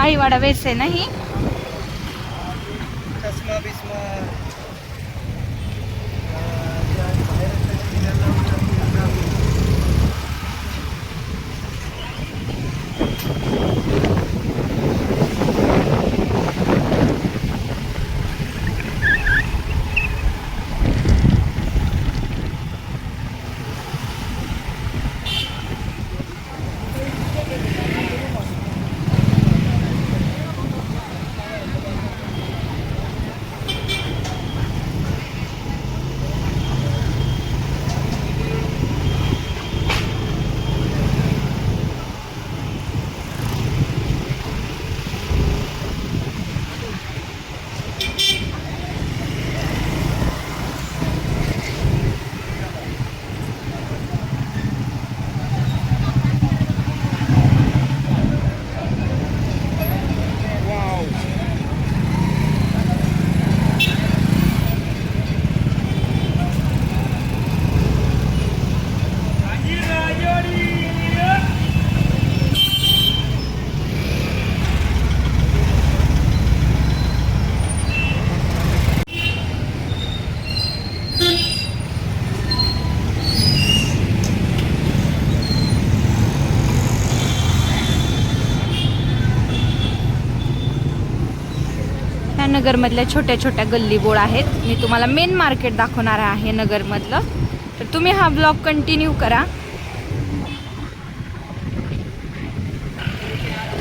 माळीवाडा वेस आहे ना ही ह्या नगरमधल्या छोट्या छोट्या गल्ली बोळ आहेत. मी तुम्हाला मेन मार्केट दाखवणार आहे नगरमधलं. तर तुम्ही हा ब्लॉग कंटिन्यू करा.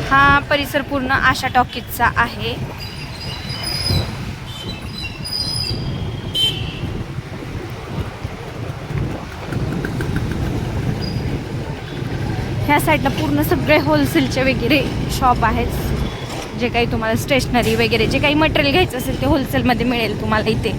हा परिसर पूर्ण आशा टॉकीजचा आहे. ह्या साईडला पूर्ण सगळे होलसेलचे वगैरे शॉप आहेत. जे काही तुम्हाला स्टेशनरी वगैरे जे काही मटेरियल घ्यायचं असेल ते होलसेलमध्ये मिळेल तुम्हाला इथे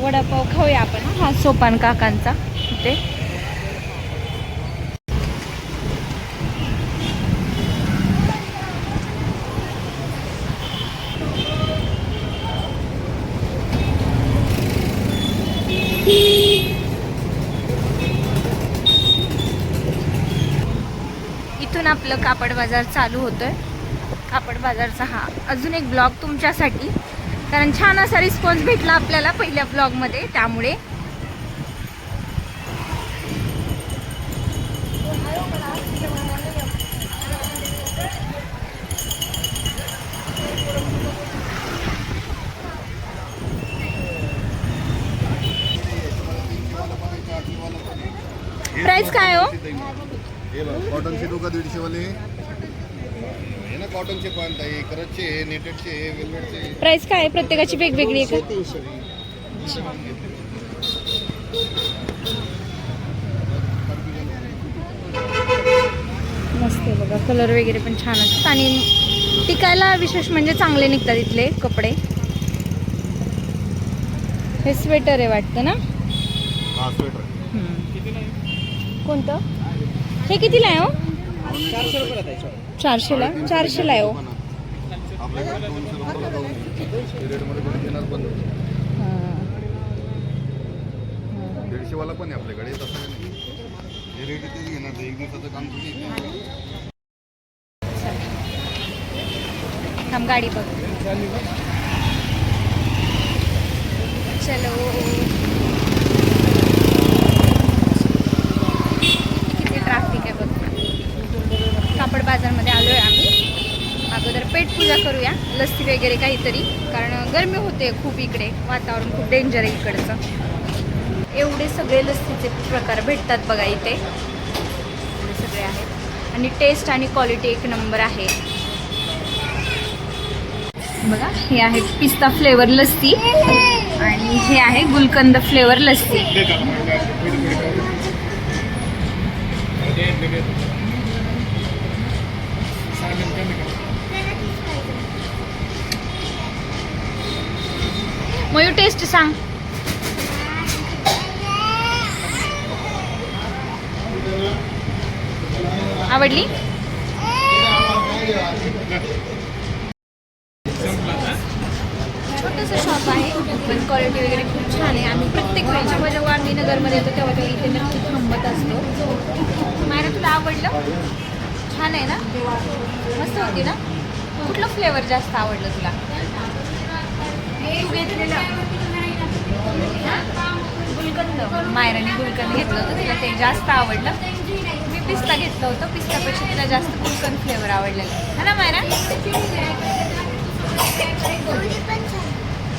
वडापाव खाऊया आपण हं. हा सोपान काकांचा ते इथून आपलं कापड बाजार चालू होतोय. कापड बाजारचा हा अजून एक ब्लॉग तुमच्यासाठी. कारण छान असा रिस्पॉन्स भेटला आपल्याला पहिल्या ब्लॉगमध्ये. त्यामुळे प्राइस काय हो? कॉटनचे दोघं दीडशे वाले. ना कॉटनचे पण ताई करतचे आहे नेटेडचे आहे वेलवेटचे प्राइस काय आहे? प्रत्येकाची वेगवेगळी आहे का? मस्त आहे बघा कलर वगैरे पण छान असतात. आणि टिकायला विशेष म्हणजे चांगले निघतात इथले कपडे. हे स्वेटर आहे वाटतं ना? हा स्वेटर कोणतं हे कितीला आहे हो चारशे चारशेला चारशेला आहे हो दीडशेवाला पण आहे आपल्याकडे तसं नाही रेट घेणार एक दिवसाचं काम गाडी बघ चलो किती ट्रॅफिक आहे बघ कापड बाजारमध्ये आलोय आम्ही अगोदर पूजा करूया लस्सी वगैरे काहीतरी. कारण गरमी होते खूप इकडे वातावरण खूप डेंजर आहे इकडचं. एवढे सगळे लस्सीचे प्रकार भेटतात बघा इथे. एवढे सगळे आहेत. आणि टेस्ट आणि क्वालिटी एक नंबर आहे. बघा हे आहे पिस्ता फ्लेवर लस्सी. आणि हे आहे gulkand flavour lassi. Mu taste सांग. आवडली? छोटंसं शॉप आहे. पण क्वालिटी वगैरे खूप छान आहे. आम्ही प्रत्येक वेळी जेव्हा जेव्हा आम्ही नगरमध्ये येतो तेव्हा तेव्हा इथे नक्की थांबत असतो. मायरा तुला आवडलं? छान आहे ना? मस्त होती ना? कुठलं फ्लेवर जास्त आवडलं तुला? मायराने गुलकंद घेतलं होतं तिला ते जास्त आवडलं. मी पिस्ता घेतलं होतं पिस्तापेक्षा तिला जास्त गुलकंद फ्लेवर आवडलेलं. है ना मायरा?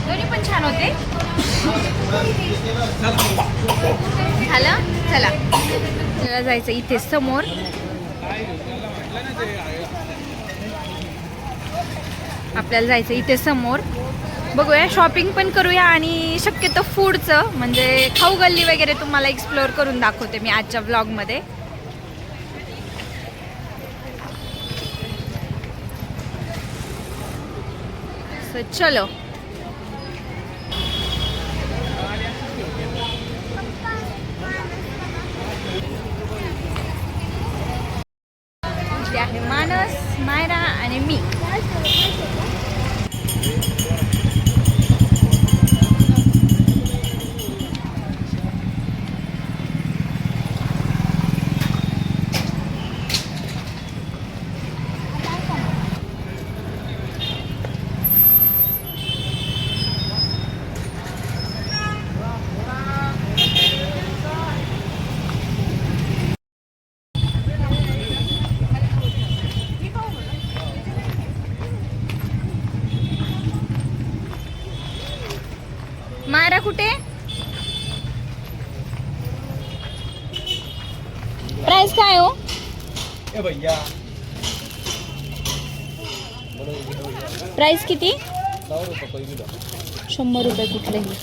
दोन्ही पण छान होते. झालं? चला. तिला जायचं इथे समोर. आपल्याला जायचं इथे समोर. बघूया शॉपिंग पण करूया आणि शक्यतो फूडचं म्हणजे खाऊ गल्ली वगैरे तुम्हाला एक्सप्लोअर करून दाखवते मी आजच्या ब्लॉगमध्ये चलो इथे आहे मानस मायरा आणि मी मायरा कुठे? प्राइस काय हो? प्राइस किती? शंभर रुपये कुठलेही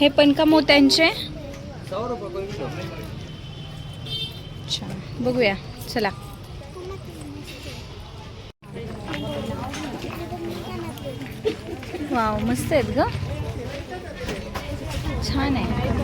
हे पण का मोत्यांचे? अच्छा बघूया. चला. वाव मस्त आहेत ग. छान आहे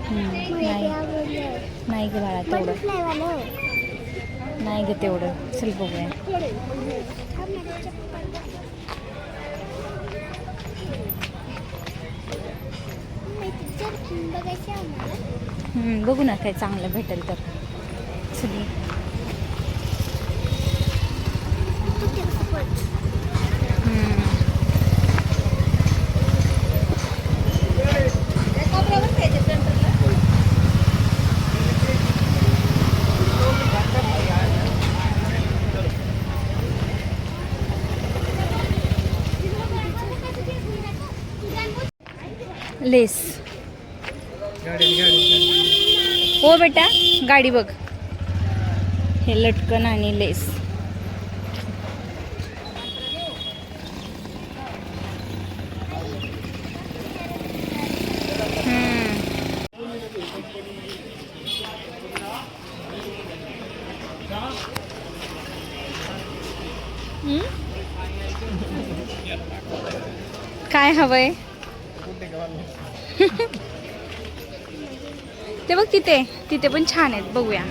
हम्म, नाही नाही ग बाळा तेवढं नाही घेत तेवढं. चल बघूया. बघू ना काय चांगलं भेटेल तर. चल. लेस. हो बेटा गाडी बघ. हे लटकन आणि लेस. काय हवंय? ते बघ तिथे तिथे पण छान आहेत बघूया.